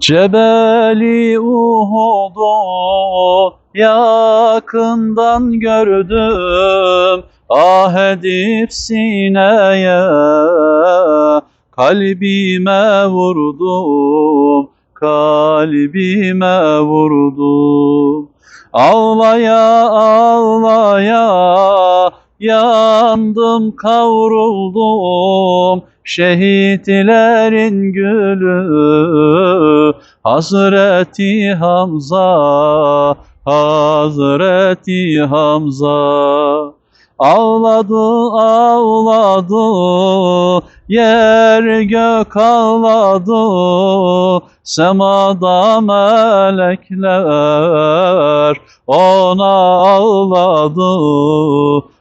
Cebeli Uhud'u yakından gördüm. Ah edip sineye kalbime vurdum kalbime vurdum. Ağlaya ağlaya yandım kavruldum. Şehitlerin gülü Hazreti Hamza Hazreti Hamza. Ağladı ağladı yer gök ağladı semada melekler ona ağladı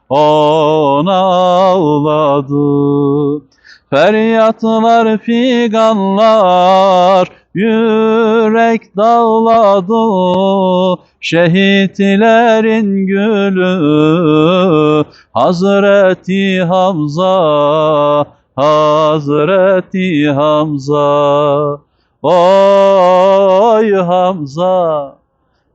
ona ağladı Feryatlar figanlar yürek dağladı Şehitlerin gülü. Hazreti Hamza Hazreti Hamza. Oy Hamza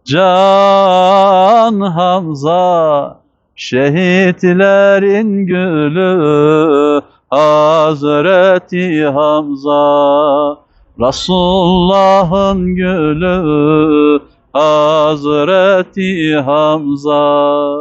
Can Hamza Şehitlerin gülü. Hazreti Hamza Resulullah'ın gülü Hazreti Hamza